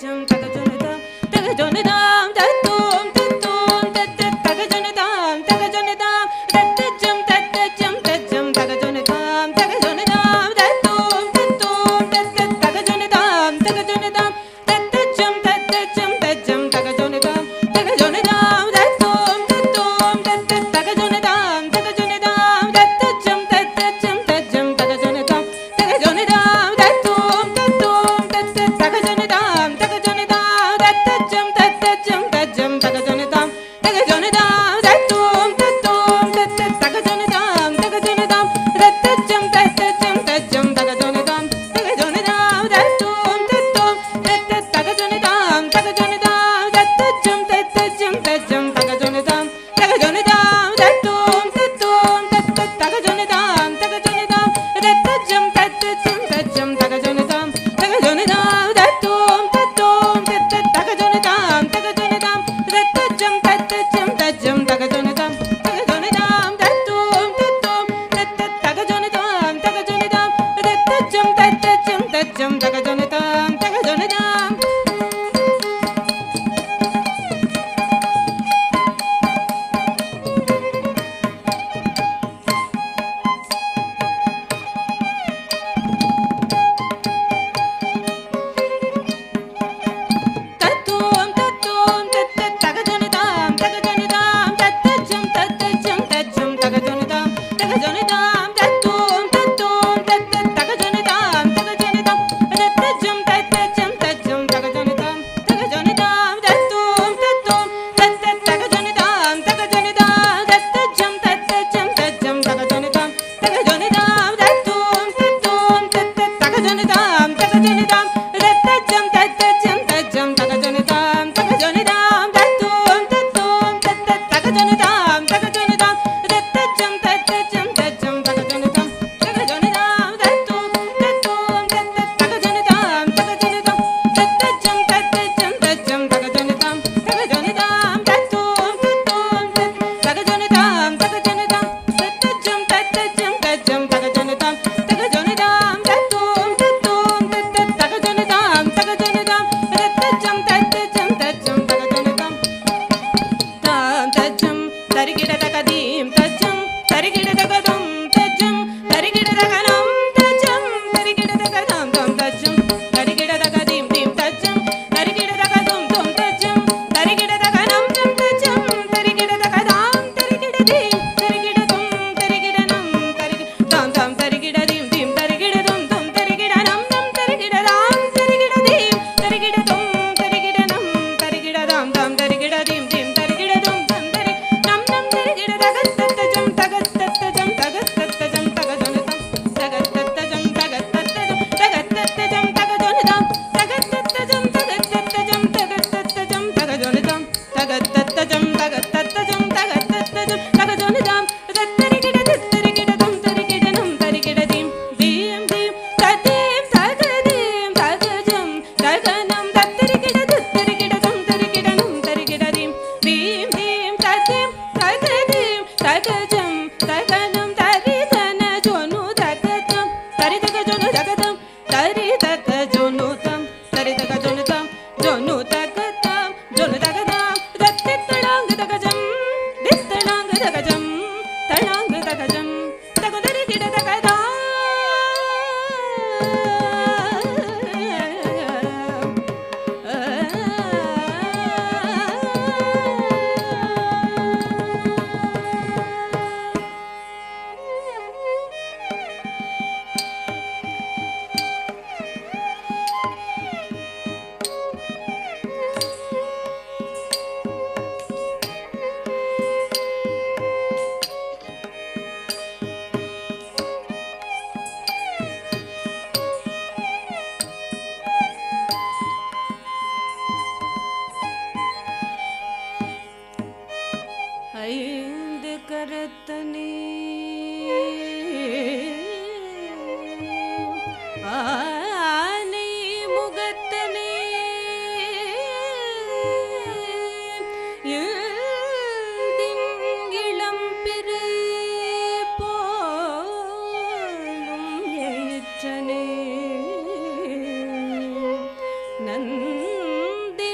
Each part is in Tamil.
Tag Jonathan, Tag Jonathan.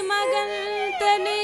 मगल् धनि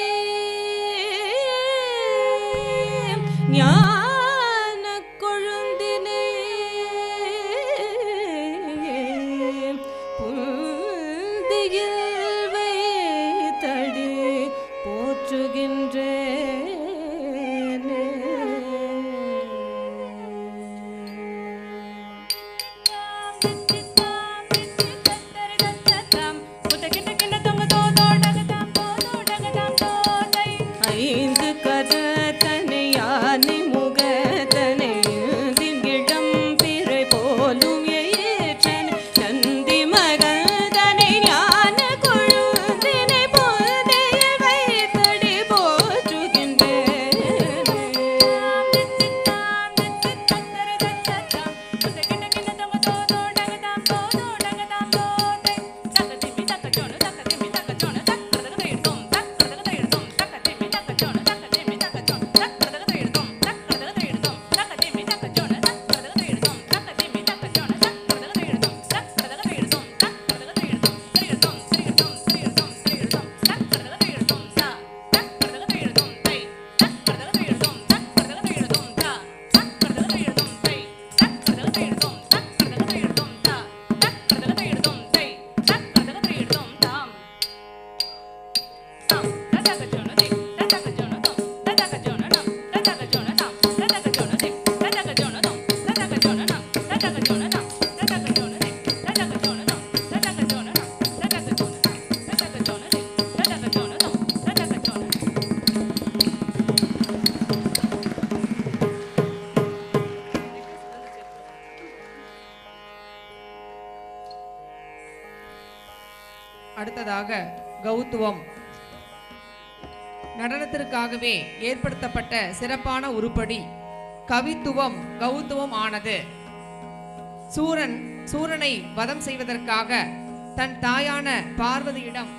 கௌத்துவம் நடனத்திற்காகவே ஏற்படுத்தப்பட்ட சிறப்பான உருப்படி கவித்துவம் கௌத்துவம் ஆனது. சூரன் சூரனை வதம் செய்வதற்காக தன் தாயான பார்வதியிடம்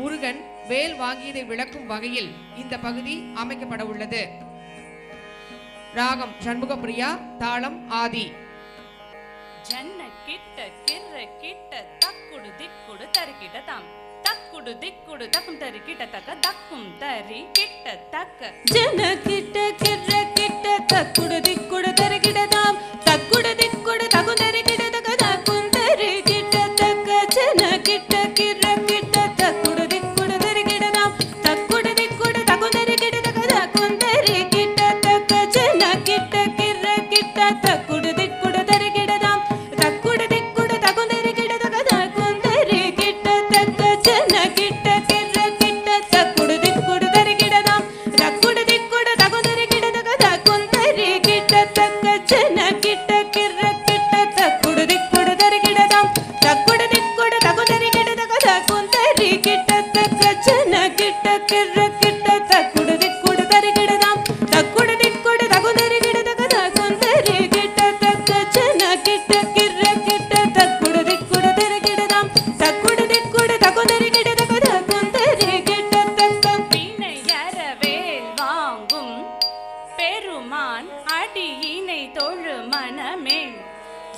முருகன் வேல் வாங்கியதை விளக்கும் வகையில் இந்த பகுதி அமைக்கப்பட உள்ளது. ராகம் சண்முகப்பிரியா தாளம் ஆதி. ஜன்ன கிட்ட கிர்ற கிட்ட தக்குடு திக்குடு தருகிட தாம். తక్కుడు దిక్కుడు తకుంటరి కిట తక దక్కుంటరి కిట తక జన కిట కిర్ర కిట తక్కుడు దిక్కుడు తరిగిడదాం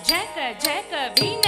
झक झक भीन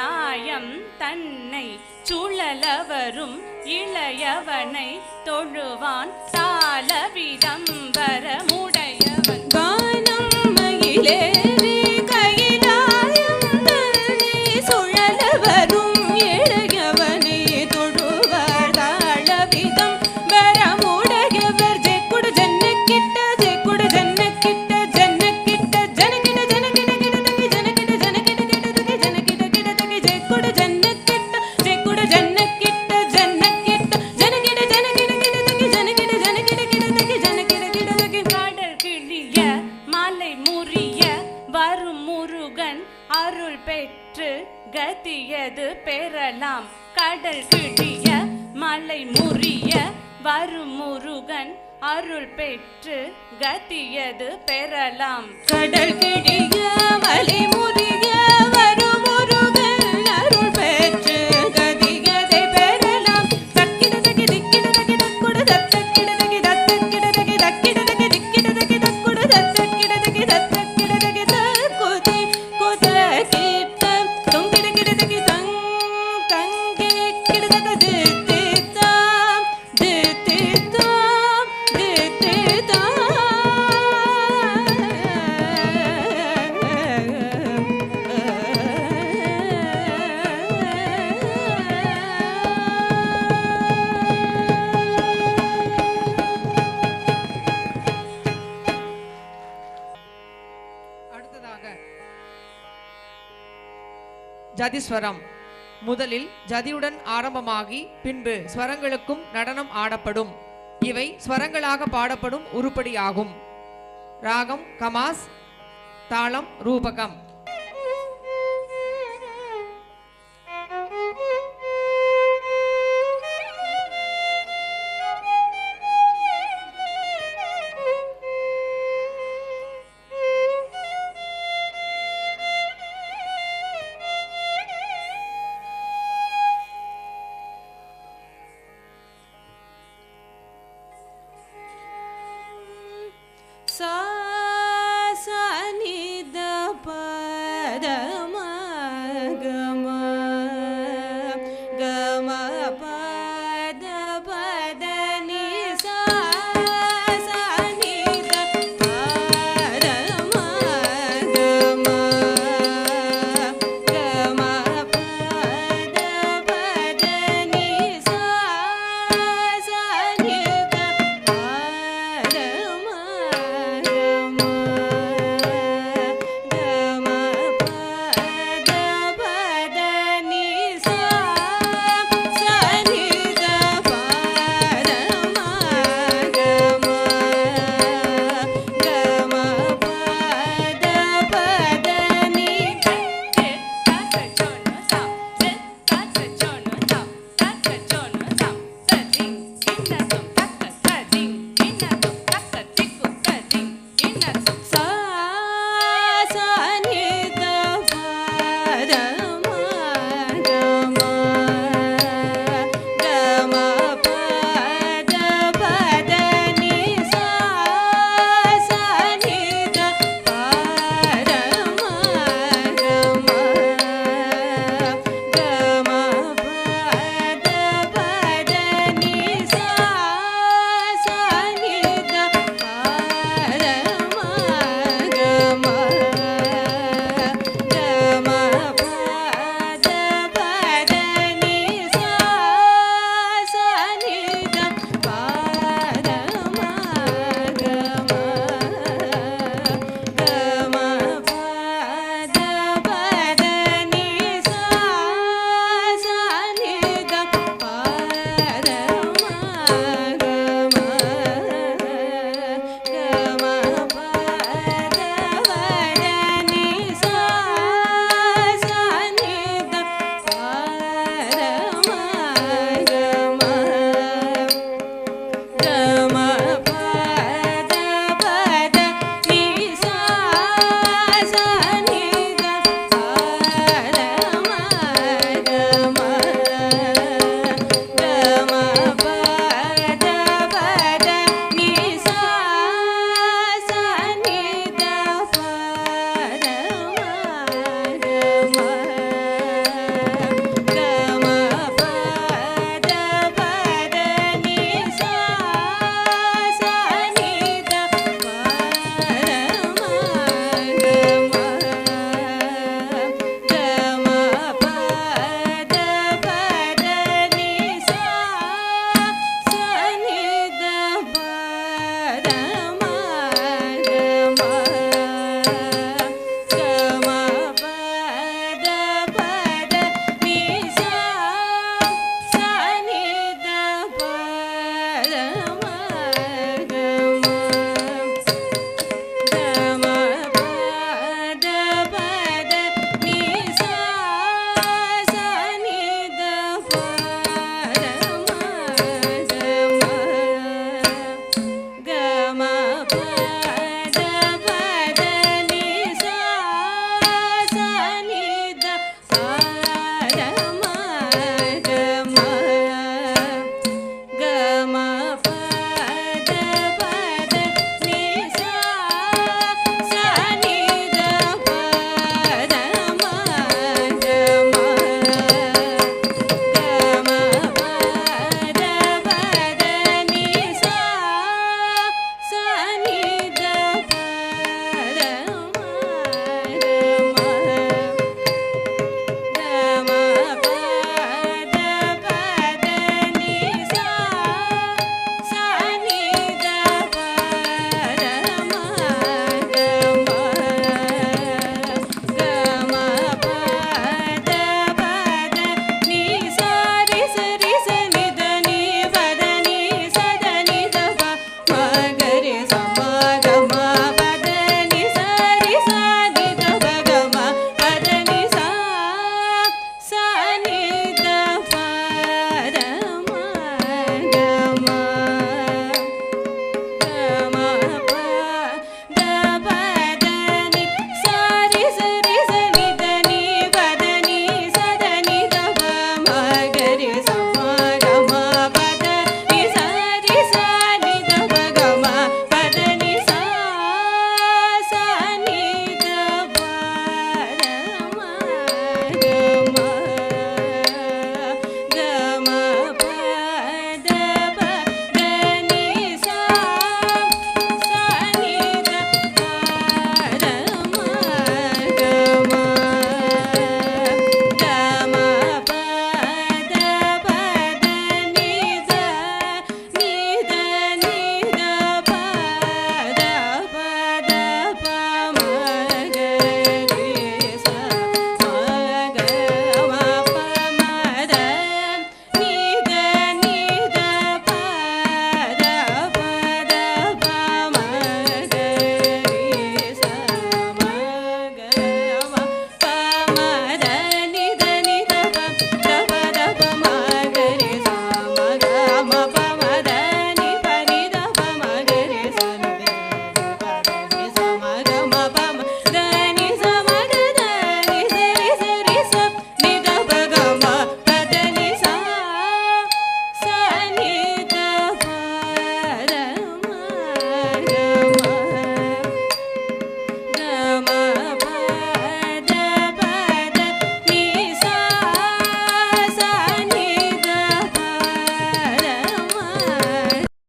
நாயம் தன்னை சுழலவரும் இளையவனை தொழுவான் தாள விதம்பரமுடையவன் கானம் மயிலே பெற்றது பெறலாம் கடல் கிழிய மலை முறிய வரும் முருகன் அருள் பெற்று கதியது பெறலாம் கடல் கிழிய மலை முறிய முதலில் ஜதியுடன் ஆரம்பமாகி பின்பு ஸ்வரங்களுக்கும் நடனம் ஆடப்படும். இவை ஸ்வரங்களாக பாடப்படும் உருப்படி ஆகும் ராகம் கமாஸ் தாளம் ரூபகம். sa sa ni da